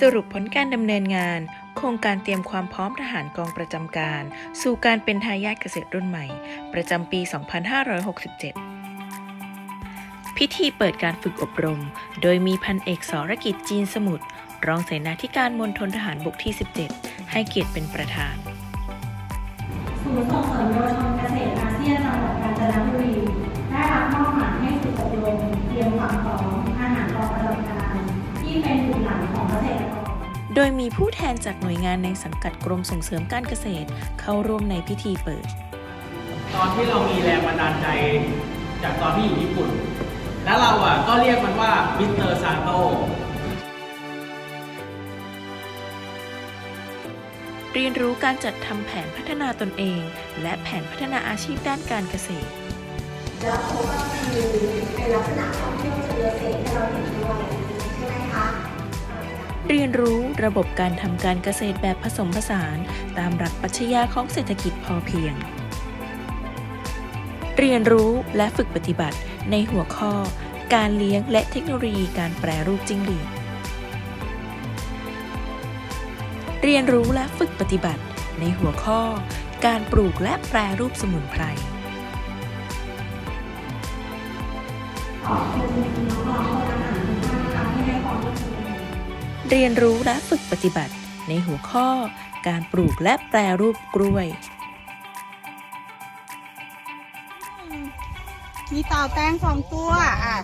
สรุปผลการดำเนินงาน โครงการเตรียมความพร้อมทหารกองประจำการ สู่การเป็นทายาทเกษตรรุ่นใหม่ ประจำปี 2567 พิธีเปิดการฝึกอบรม โดยมีพันเอกสรกิจจีนสมุทรรองเสนาธิการมณฑลทหารบกที่ 17 ให้เกียรติเป็นประธานศูนย์ส่งเสริมเยาวชนเกษตรอาเซียนจังหวัดกาญจนบุรีได้รับมอบหมายให้ฝึกอบรมเตรียมความพร้อม โดยมีผู้แทนจากหน่วยงานในสังกัดกรมส่งเสริมการเกษตร เข้าร่วมในพิธีเปิด ตอนที่เรามีแรงบันดาลใจจากตอนที่อยู่ญี่ปุ่น แล้วเราอะก็เรียกมันว่ามิสเตอร์ซานโตเรียนรู้การจัดทำแผนพัฒนาตนเอง และแผนพัฒนาอาชีพด้านการเกษตร แล้วเขาก็มีเป็นลักษณะท่องเที่ยวเชิงเกษตรให้เราเห็นด้วยใช่ไหมคะ เรียนรู้ระบบการทำการเกษตรแบบผสมผสาน ตามหลักปรัชญาของเศรษฐกิจพอเพียง เรียนรู้และฝึกปฏิบัติในหัวข้อ การเลี้ยงและเทคโนโลยีการแปรรูปจิ้งหรีดเรียนรู้และฝึกปฏิบัติในหัวข้อ การปลูกและแปรรูปสมุนไพรขอบคุณน้อง เรียนรู้และฝึกปฏิบัติในหัวข้อการปลูกและแปรรูปกล้วย มีเต่าแป้งสองตัวอะ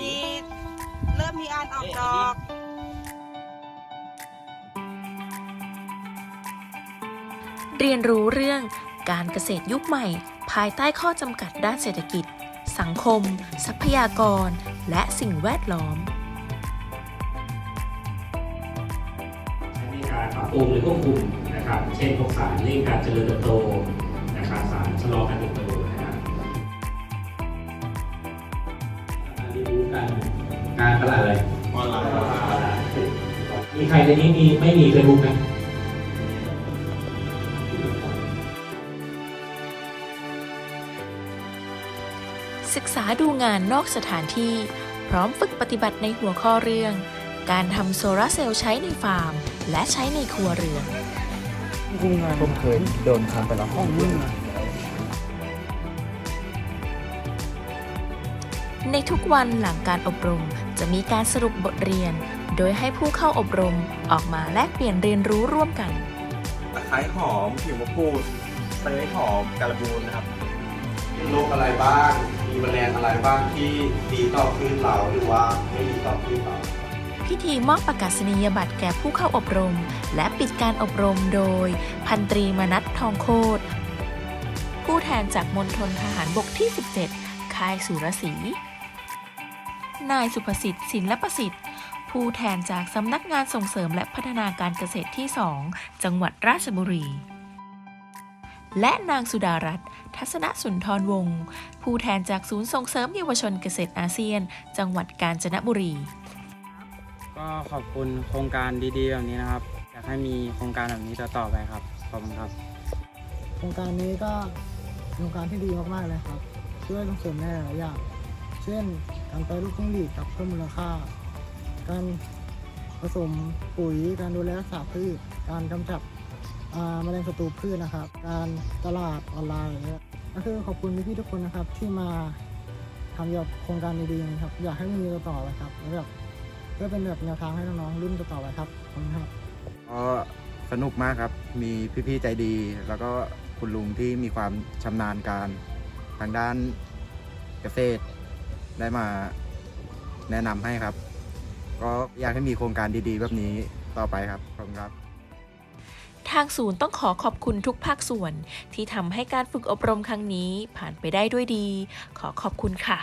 มีเริ่มมีอันออกดอก เรียนรู้เรื่องการเกษตรยุคใหม่ ภายใต้ข้อจำกัดด้านเศรษฐกิจ สังคม ทรัพยากร และสิ่งแวดล้อมในการปรับปรุงหรือควบคุมนะครับ เช่นพวกสารเร่งการเจริญเติบโตนะครับสารชะลอการเติบโตนะครับการเรียนรู้กันการตลาดอะไรออนไลน์มีใครในนี้มีไม่มีเฟซบุ๊กไหม ศึกษาดูงานนอกสถานที่ พร้อมฝึกปฏิบัติในหัวข้อเรื่อง การทำโซลาร์เซลล์ใช้ในฟาร์ม และใช้ในครัวเรือน ผมเคยโดนทำไปแล้วห้องนึงในทุกวันหลังการอบรมจะมีการสรุปบทเรียน โดยให้ผู้เข้าอบรมออกมาแลกเปลี่ยนเรียนรู้ร่วมกันตะไคร้หอมผิวมะกรูดเตยหอมการบูนนะครับ โรคอะไรบ้าง มีแมลงอะไรบ้างที่ดีต่อพืชเราหรือว่าไม่ดีต่อพืชเราพิธีมอบประกาศนียบัตรแก่ผู้เข้าอบรม และปิดการอบรมโดย พันตรีมนัททองโคตรผู้แทนจากมณฑลทหารบกที่ 17 ค่ายสุรศรี นายสุภสิทธิ์ศิลปสิทธิ์ ผู้แทนจากสำนักงานส่งเสริมและพัฒนาการเกษตรที่ 2 จังหวัดราชบุรี และนางสุดารัตน์ทัศนสุนทรวงศ์ผู้แทนจากศูนย์ส่งเสริมเยาวชนเกษตรอาเซียน จังหวัดกาญจนบุรี ก็ขอบคุณโครงการดีๆแบบนี้นะครับอยากให้มีโครงการแบบนี้ต่อๆไปครับขอบคุณครับ โครงการนี้ก็เป็นโครงการที่ดีมากๆเลยครับ ช่วยส่งเสริมในหลายๆอย่าง เช่นการแปรรูปจิ้งหรีดกับเพิ่มมูลค่า การผสมปุ๋ยการดูแลรักษาพืชการกำจัดอ่า แมลงศัตรูพืชนะครับ การตลาดออนไลน์ก็คือขอบคุณพี่ๆทุกคนนะครับที่มาทำเกี่ยวกับโครงการดีๆนี้ครับ อยากให้มีต่อๆไปครับแล้วแบบเพื่อเป็นแบบแนวทางให้น้องๆรุ่นต่อๆไปครับขอบคุณครับก็สนุกมากครับ มีพี่ๆใจดี แล้วก็คุณลุงที่มีความชำนาญการทางด้านเกษตร ได้มาแนะนำให้ครับ ก็อยากให้มีโครงการดีๆ แบบนี้ต่อไปครับขอบคุณครับ ทางศูนย์ต้องขอขอบคุณทุกภาคส่วน ที่ทำให้การฝึกอบรมครั้งนี้ผ่านไปได้ด้วยดี ขอขอบคุณค่ะ